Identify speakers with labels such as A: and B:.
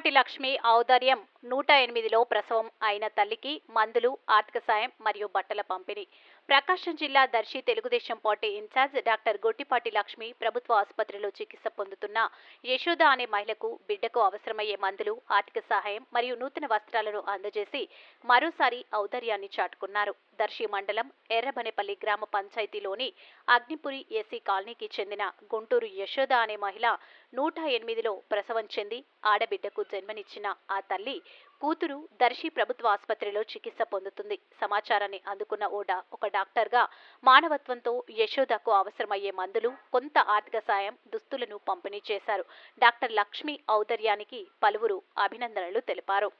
A: పాటి లక్ష్మి ఔదార్యం నూట ఎనిమిదిలో ప్రసవం అయిన తల్లికి మందులు ఆర్థిక సాయం మరియు బట్టల పంపిణీ. ప్రకాశం జిల్లా Darsi Telugu Desam party incharge doctor Gottipati Lakshmi ప్రభుత్వ ఆసుపత్రిలో చికిత్స పొందుతున్న యశోద అనే మహిళకు బిడ్డకు అవసరమయ్యే మందులు ఆర్థిక సహాయం మరియు నూతన వస్త్రాలను అందజేసి మరోసారి ఔదార్యాన్ని చాటుకున్నారు. దర్శి మండలం ఎర్రబనెపల్లి గ్రామ పంచాయతీలోని అగ్నిపురి ఎస్సీ కాలనీకి చెందిన గుంటూరు యశోద అనే మహిళ నూట ఎనిమిదిలో ప్రసవం చెంది ఆడబిడ్డకు జన్మనిచ్చిన ఆ తల్లి కూతురు దర్శి ప్రభుత్వ ఆసుపత్రిలో చికిత్స పొందుతుంది. సమాచారాన్ని అందుకున్న ఓడా ఒక డాక్టర్గా మానవత్వంతో యశోదకు అవసరమయ్యే మందులు కొంత ఆర్థిక సాయం దుస్తులను పంపిణీ చేశారు. డాక్టర్ లక్ష్మి ఔదర్యానికి పలువురు అభినందనలు తెలిపారు.